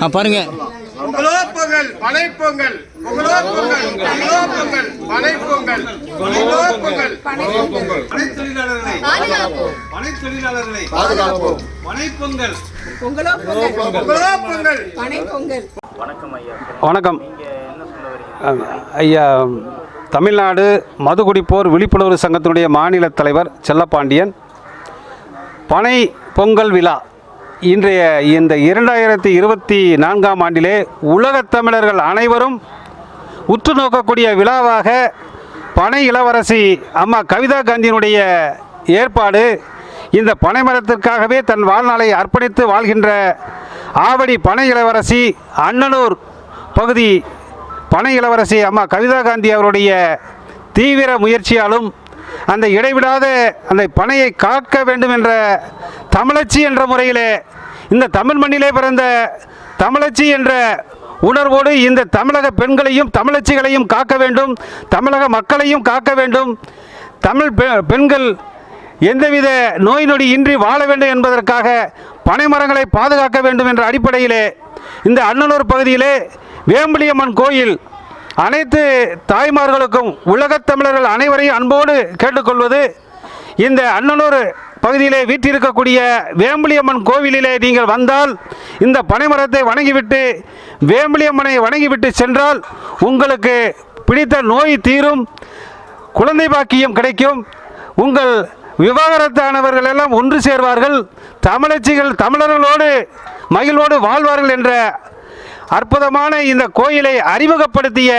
ஆ பாருங்க. பொங்கலோ பொங்கல் பொங்கல் தொழிலாளர்களை தொழிலாளர்களை பாதுகாப்போம். பொங்கல் வணக்கம் ஐயா. தமிழ்நாடு மது குடிப்போர் விழிப்புணர்வு சங்கத்தினுடைய மாநில தலைவர் செல்லப்பாண்டியன் பனை பொங்கல் விழா. இன்றைய இந்த இரண்டாயிரத்தி இருபத்தி நான்காம் ஆண்டிலே உலகத் தமிழர்கள் அனைவரும் உற்று நோக்கக்கூடிய விழாவாக பனை இளவரசி அம்மா கவிதா காந்தியினுடைய ஏற்பாடு இந்த பனை மரத்திற்காகவே தன் வாழ்நாளை அர்ப்பணித்து வாழ்கின்ற ஆவடி பனை இளவரசி அண்ணனூர் பகுதி பனை இளவரசி அம்மா கவிதா காந்தி அவருடைய தீவிர முயற்சியாலும் அந்த இடைவிடாத அந்த பனையை காக்க வேண்டும் என்ற தமிழச்சி என்ற முறையிலே இந்த தமிழ் மண்ணிலே பிறந்த தமிழச்சி என்ற உணர்வோடு இந்த தமிழக பெண்களையும் தமிழச்சிகளையும் காக்க வேண்டும் தமிழக மக்களையும் காக்க வேண்டும். தமிழ் பெ- பெண்கள் எந்தவித நோய் நொடி இன்றி வாழ வேண்டும் என்பதற்காக பனைமரங்களை பாதுகாக்க வேண்டும் என்ற அடிப்படையிலே இந்த அண்ணனூர் பகுதியிலே வேம்பலியம்மன் கோயில் அனைத்து தாய்மார்களுக்கும் உலகத் தமிழர்கள் அனைவரையும் அன்போடு கேட்டுக்கொள்வது இந்த அண்ணனூர் பகுதியிலே வீட்டிருக்கக்கூடிய வேம்புலியம்மன் கோவிலிலே நீங்கள் வந்தால் இந்த பனைமரத்தை வணங்கிவிட்டு வேம்புலியம்மனை வணங்கிவிட்டு சென்றால் உங்களுக்கு பிடித்த நோய் தீரும் குழந்தை பாக்கியம் கிடைக்கும். உங்கள் விவாகரத்தானவர்கள் எல்லாம் ஒன்று சேர்வார்கள். தமிழச்சிகள் தமிழர்களோடு மகிழ்வோடு வாழ்வார்கள் என்ற அற்புதமான இந்த கோயிலை அறிமுகப்படுத்திய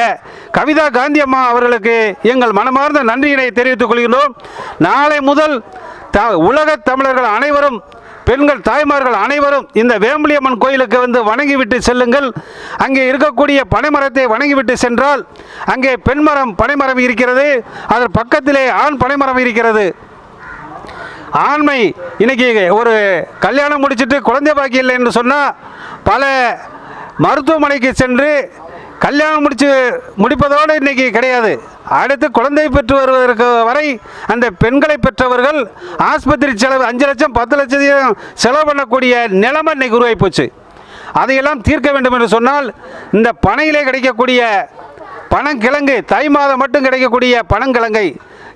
கவிதா காந்தி அம்மா அவர்களுக்கு எங்கள் மனமார்ந்த நன்றியினை தெரிவித்துக் கொள்கிறோம் நாளை முதல் த உலகத் தமிழர்கள் அனைவரும் பெண்கள் தாய்மார்கள் அனைவரும் இந்த வேம்புலியம்மன் கோயிலுக்கு வந்து வணங்கிவிட்டு செல்லுங்கள். அங்கே இருக்கக்கூடிய பனைமரத்தை வணங்கிவிட்டு சென்றால் அங்கே பெண்மரம் பனைமரம் இருக்கிறது. அதன் பக்கத்திலே ஆண் பனைமரம் இருக்கிறது. ஆண்மை இன்னைக்கு ஒரு கல்யாணம் முடிச்சிட்டு குழந்தை பாக்கி இல்லை என்று சொன்னால் பல மருத்துவமனைக்கு சென்று கல்யாணம் முடிச்சு முடிப்பதோடு இன்றைக்கி கிடையாது. அடுத்து குழந்தை பெற்று வருவதற்கு வரை அந்த பெண்களை பெற்றவர்கள் ஆஸ்பத்திரி செலவு அஞ்சு லட்சம் பத்து லட்சத்தையும் செலவு பண்ணக்கூடிய நிலைமை இன்னைக்கு உருவாகி போச்சு. அதையெல்லாம் தீர்க்க வேண்டும் என்று சொன்னால் இந்த பனையிலே கிடைக்கக்கூடிய பனங்கிழங்கு தை மாதம் மட்டும் கிடைக்கக்கூடிய பனங்கிழங்கை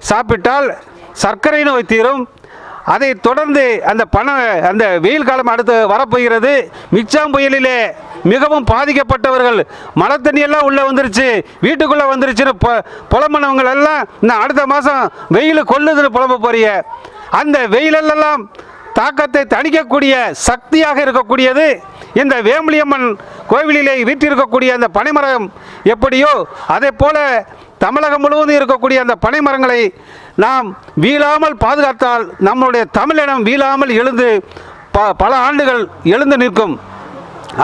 சாப்பிட்டால் சர்க்கரை நோய் தீரும் அதை தொடர்ந்து அந்த பணம் அந்த வெயில் காலம் அடுத்து வரப்போகிறது. மிச்சாம் புயலிலே மிகவும் பாதிக்கப்பட்டவர்கள். மழை தண்ணியெல்லாம் உள்ளே வந்துருச்சு. வீட்டுக்குள்ளே வந்துருச்சுன்னு பொ புலம்புனவங்க எல்லாம் இந்த அடுத்த மாதம் வெயில் கொல்லுதுன்னு புலம்ப போறிய அந்த வெயிலெல்லாம் தாக்கத்தை தணிக்கக்கூடிய சக்தியாக இருக்கக்கூடியது இந்த வேம்புலியம்மன் கோவிலிலே வீற்றிருக்கக்கூடிய அந்த பனைமரம் எப்படியோ அதே போல தமிழகம் முழுவதும் இருக்கக்கூடிய அந்த பனைமரங்களை நாம் வீழாமல் பாதுகாத்தால் நம்முடைய தமிழினம் வீழாமல் எழுந்து ப பல ஆண்டுகள் எழுந்து நிற்கும்.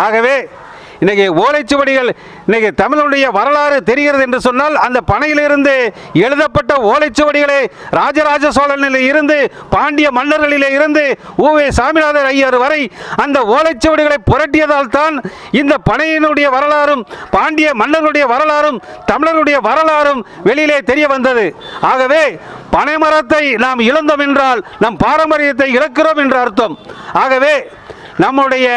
ஆகவே இன்றைக்கி ஓலைச்சுவடிகள் இன்றைக்கி தமிழனுடைய வரலாறு தெரிகிறது என்று சொன்னால் அந்த பனையிலிருந்து எழுதப்பட்ட ஓலைச்சுவடிகளை ராஜராஜ சோழனில் இருந்து பாண்டிய மன்னர்களிலே இருந்து ஊவே சாமிநாதர் ஐயர் வரை அந்த ஓலைச்சுவடிகளை புரட்டியதால் தான் இந்த பனையினுடைய வரலாறும் பாண்டிய மன்னர்களுடைய வரலாறும் தமிழருடைய வரலாறும் வெளியிலே தெரிய வந்தது. ஆகவே பனைமரத்தை நாம் இழந்தோம் என்றால் நம் பாரம்பரியத்தை இழக்கிறோம் என்று அர்த்தம். ஆகவே நம்முடைய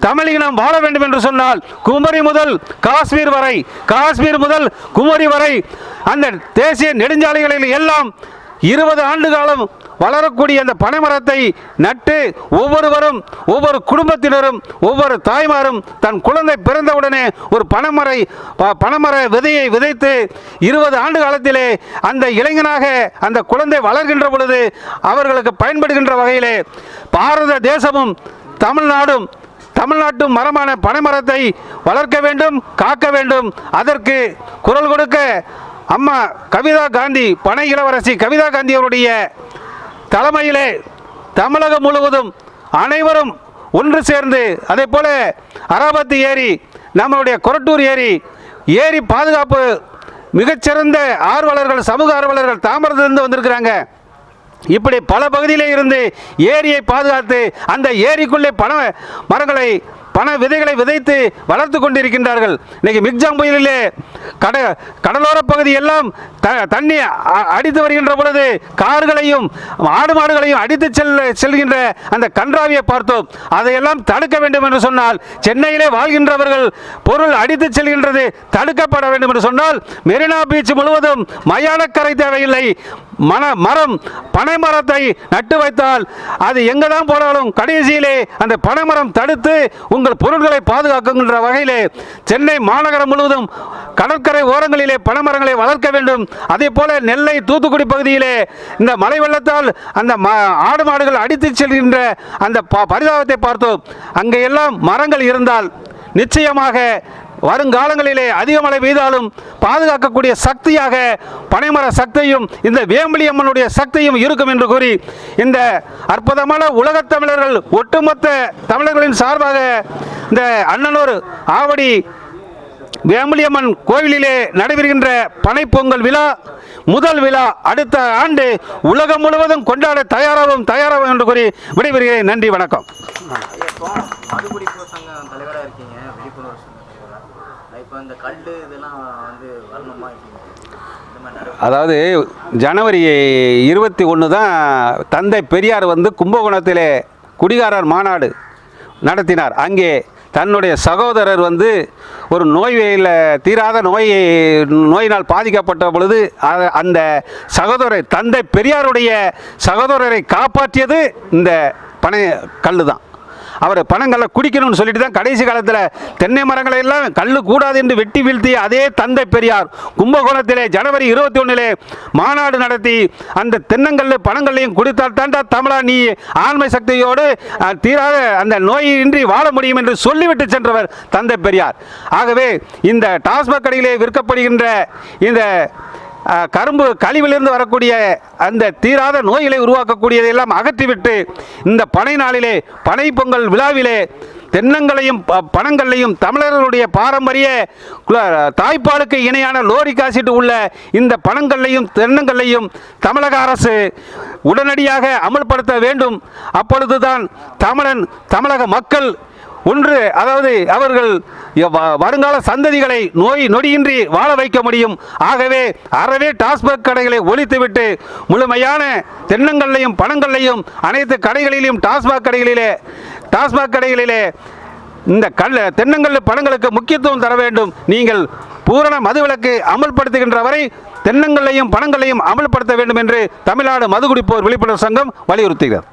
தமிழினம் வாழ வேண்டும் என்று சொன்னால் குமரி முதல் காஷ்மீர் வரை காஷ்மீர் முதல் குமரி வரை அந்த தேசிய நெடுஞ்சாலைகளில் எல்லாம் இருபது ஆண்டு காலம் வளரக்கூடிய அந்த பனைமரத்தை நட்டு ஒவ்வொருவரும் ஒவ்வொரு குடும்பத்தினரும் ஒவ்வொரு தாய்மாரும் தன் குழந்தை பிறந்தவுடனே ஒரு பனைமரை பனைமர விதையை விதைத்து இருபது ஆண்டு காலத்திலே அந்த இளைஞனாக அந்த குழந்தை வளர்கின்ற பொழுது அவர்களுக்கு பயன்படுகின்ற வகையிலே பாரத தேசமும் தமிழ்நாடும் தமிழ்நாட்டு மரமான பனைமரத்தை வளர்க்க வேண்டும் காக்க வேண்டும். அதற்கு குரல் கொடுக்க அம்மா கவிதா காந்தி பனை இளவரசி கவிதா காந்தி அவருடைய தலைமையிலே தமிழகம் முழுவதும் அனைவரும் ஒன்று சேர்ந்து அதே போல அராபத்து ஏரி நம்மளுடைய கொரட்டூர் ஏரி ஏரி பாதுகாப்பு மிகச்சிறந்த ஆர்வலர்கள் சமூக ஆர்வலர்கள் தாமரத்திலிருந்து வந்திருக்கிறாங்க. இப்படி பல பகுதியிலே இருந்து ஏரியை பாதுகாத்து அந்த ஏரிக்குள்ளே பண மரங்களை பண விதைகளை விதைத்து வளர்த்து கொண்டிருக்கின்றார்கள். இன்னைக்கு மிக்ஜாம் புயலிலே கட கடலோர பகுதி எல்லாம் த தண்ணி அ- அடித்து வருகின்ற பொழுது கார்களையும் ஆடு மாடுகளையும் அடித்து செல்ல செல்கின்ற அந்த கன்றாவியை பார்த்தோம். அதையெல்லாம் தடுக்க வேண்டும் என்று சொன்னால் சென்னையிலே வாழ்கின்றவர்கள் பொருள் அடித்து செல்கின்றது தடுக்கப்பட வேண்டும் என்று சொன்னால் மெரினா பீச் முழுவதும் மயானக்கரை தேவையில்லை. மன மரம் பனை மரத்தை நட்டு வைத்தால் அது எங்கே தான் போனாலும் கடைசியிலே அந்த பனைமரம் தடுத்து உங்கள் பொருட்களை பாதுகாக்குங்கிற வகையிலே சென்னை மாநகரம் முழுவதும் கடற்கரை ஓரங்களிலே பனைமரங்களை வளர்க்க வேண்டும். அதே போல நெல்லை தூத்துக்குடி பகுதியிலே இந்த மழை வெள்ளத்தால் அந்த ஆடு மாடுகள் அடித்து செல்கின்ற அந்த ப பரிதாபத்தை பார்த்தோம். அங்கே எல்லாம் மரங்கள் இருந்தால் நிச்சயமாக வருங்காலங்களிலே அதிக மழை பெய்தாலும் பாதுகாக்கக்கூடிய சக்தியாக பனைமர சக்தியும் இந்த வேம்பலியம்மனுடைய சக்தியும் இருக்கும் என்று கூறி இந்த அற்புதமான உலகத் தமிழர்கள் ஒட்டுமொத்த தமிழர்களின் சார்பாக இந்த அண்ணனூர் ஆவடி வேம்பலியம்மன் கோவிலிலே நடைபெறுகின்ற பனைப்பொங்கல் விழா முதல் விழா அடுத்த ஆண்டு உலகம் முழுவதும் கொண்டாட தயாராகவும் தயாராகவும் என்று கூறி விடைபெறுகிறேன். நன்றி வணக்கம். கல் இதெல்லாம் வந்து வரணுமா அதாவது ஜனவரி இருபத்தி ஒன்று தான் தந்தை பெரியார் வந்து கும்பகோணத்திலே குடிகாரர் மாநாடு நடத்தினார். அங்கே தன்னுடைய சகோதரர் வந்து ஒரு நோயில் தீராத நோய் நோயினால் பாதிக்கப்பட்ட பொழுது அந்த சகோதரர் தந்தை பெரியாருடைய சகோதரரை காப்பாற்றியது இந்த பனை கல் தான் அவர் பணங்களை குடிக்கணும்னு சொல்லிட்டு தான் கடைசி காலத்தில் தென்னை மரங்களை எல்லாம் கல் கூடாது என்று வெட்டி வீழ்த்திய அதே தந்தை பெரியார் கும்பகோணத்திலே ஜனவரி இருபத்தி ஒன்றிலே மாநாடு நடத்தி அந்த தென்னங்கல் பணங்களையும் குடித்தால் தாண்டா தமிழா நீ ஆண்மை சக்தியோடு தீராத அந்த நோயின்றி வாழ முடியும் என்று சொல்லிவிட்டு சென்றவர் தந்தை பெரியார். ஆகவே இந்த டாஸ்மாக் கடையிலே விற்கப்படுகின்ற இந்த கரும்பு கழிவிலிருந்து வரக்கூடிய அந்த தீராத நோய்களை உருவாக்கக்கூடியதையெல்லாம் அகற்றிவிட்டு இந்த பனை நாளிலே பனை பொங்கல் விழாவிலே தென்னங்களையும் ப- தமிழர்களுடைய பாரம்பரிய தாய்ப்பாலுக்கு இணையான லோரி காசிட்டு உள்ள இந்த பணங்களையும் தென்னங்களையும் தமிழக அரசு உடனடியாக அமல்படுத்த வேண்டும். அப்பொழுதுதான் தமிழன் தமிழக மக்கள் ஒன்று அதாவது அவர்கள் வருங்கால சந்ததிகளை நோய் நொடியின்றி வாழ வைக்க முடியும். ஆகவே அறவே டாஸ்மாக் கடைகளை ஒழித்துவிட்டு முழுமையான தென்னங்கள்லையும் பணங்கள்லையும் அனைத்து கடைகளிலும் டாஸ்மாக் கடைகளிலே டாஸ்மாக் கடைகளிலே இந்த கல் தென்னங்கல் பணங்களுக்கு முக்கியத்துவம் தர வேண்டும். நீங்கள் பூரண மதுவிலக்கு அமல்படுத்துகின்ற வரை தென்னங்களையும் பணங்களையும் அமல்படுத்த வேண்டும் என்று தமிழ்நாடு மதுகுடிப்போர் விழிப்புணர்வு சங்கம் வலியுறுத்துகிறது.